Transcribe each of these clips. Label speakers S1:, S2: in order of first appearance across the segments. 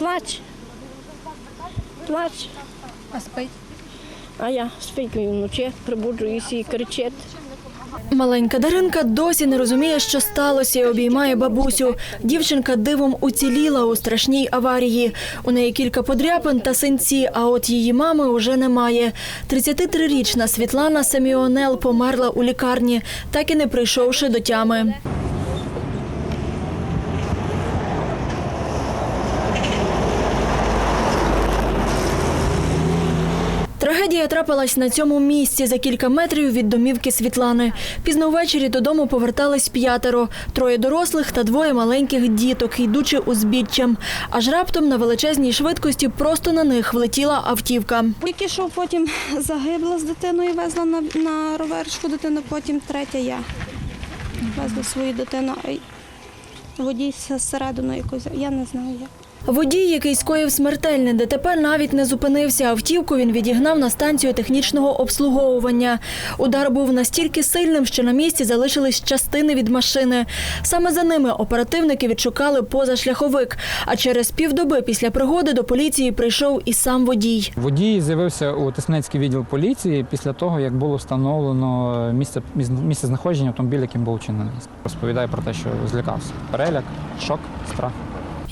S1: Плач. Плач.
S2: А спить?
S1: А я спить вночі, прибуджуюся і кричить.
S3: Маленька Даринка досі не розуміє, що сталося, і обіймає бабусю. Дівчинка дивом уціліла у страшній аварії. У неї кілька подряпин та синці, а от її мами уже немає. 33-річна Світлана Семіонел померла у лікарні, так і не прийшовши до тями. Трагедія трапилась на цьому місці за кілька метрів від домівки Світлани. Пізно ввечері додому повертались п'ятеро, троє дорослих та двоє маленьких діток, йдучи узбіччям. Аж раптом на величезній швидкості просто на них влетіла автівка.
S4: Тільки що потім загибла з дитиною, везла на, на роверчку дитину, потім третя я. Везла свою дитину, водій зсередину якось, я не знаю як.
S3: Водій, який скоїв смертельне ДТП, навіть не зупинився. Автівку він відігнав на станцію технічного обслуговування. Удар був настільки сильним, що на місці залишились частини від машини. Саме за ними оперативники відшукали позашляховик. А через півдоби після пригоди до поліції прийшов і сам водій.
S5: Водій з'явився у Тисменецький відділ поліції після того, як було встановлено місце, місце знаходження автомобіля, яким був вчинений. Розповідає про те, що злякався. Переляк, шок, страх.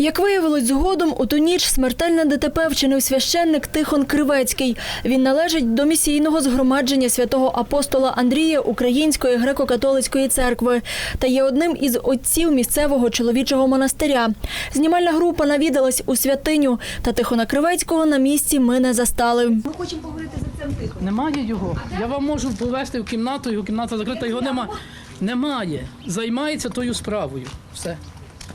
S3: Як виявилось згодом, у ту ніч смертельне ДТП вчинив священник Тихон Кривецький. Він належить до місійного згромадження святого апостола Андрія Української греко-католицької церкви та є одним із отців місцевого чоловічого монастиря. Знімальна група навідалась у святиню, та Тихона Кривецького на місці ми не застали. Ми хочемо поговорити за цим тихо.
S6: Немає його. Я вам можу повезти в кімнату, його кімната закрита, його немає. Немає. Займається тою справою. Все.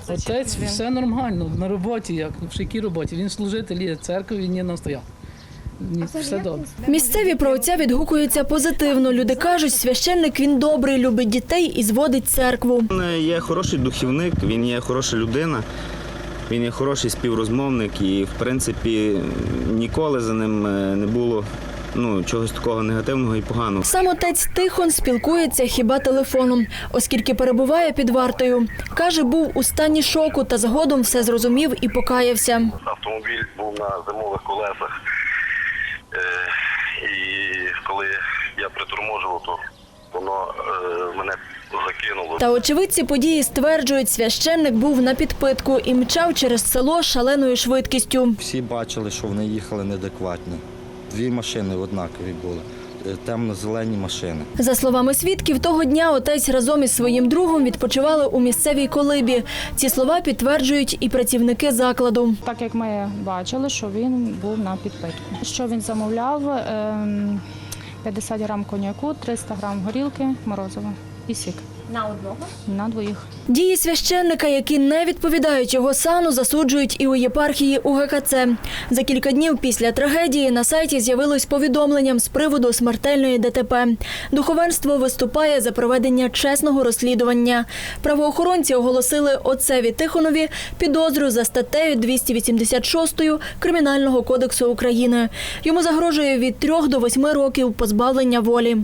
S6: Отець, все нормально, на роботі, як в якій роботі. Він служитель є церкви, він є настояв. Ні, Все добре.
S3: Місцеві про отця відгукуються позитивно. Люди кажуть, священник він добрий, любить дітей і зводить церкву.
S7: Він є хороший духівник, він є хороша людина, він є хороший співрозмовник і, в принципі, ніколи за ним е, не було ну, чогось такого негативного і поганого.
S3: Сам отець Тихон спілкується хіба телефоном, оскільки перебуває під вартою. Каже, був у стані шоку та згодом все зрозумів і покаявся.
S8: автомобіль був на зимових колесах. Е, і коли я приторможував, то воно е, мене закинуло.
S3: Та очевидці події стверджують, священник був на підпитку і мчав через село шаленою швидкістю.
S9: Всі бачили, що вони їхали неадекватно. Дві машини однакові були, е, темно-зелені машини.
S3: За словами свідків, того дня отець разом із своїм другом відпочивали у місцевій колибі. Ці слова підтверджують і працівники закладу.
S2: Так як ми бачили, що він був на підпитку. Що він замовляв? Ем, 50 грам коньяку, 300 грам горілки, морозива і сік. На одного? На двоїх.
S3: Дії священника, які не відповідають його сану, засуджують і у єпархії УГКЦ. За кілька днів після трагедії на сайті з'явилось повідомленням з приводу смертельної ДТП. Духовенство виступає за проведення чесного розслідування. Правоохоронці оголосили отцеві Тихонові підозру за статтею 286 Кримінального кодексу України. Йому загрожує від 3 до 8 років позбавлення волі.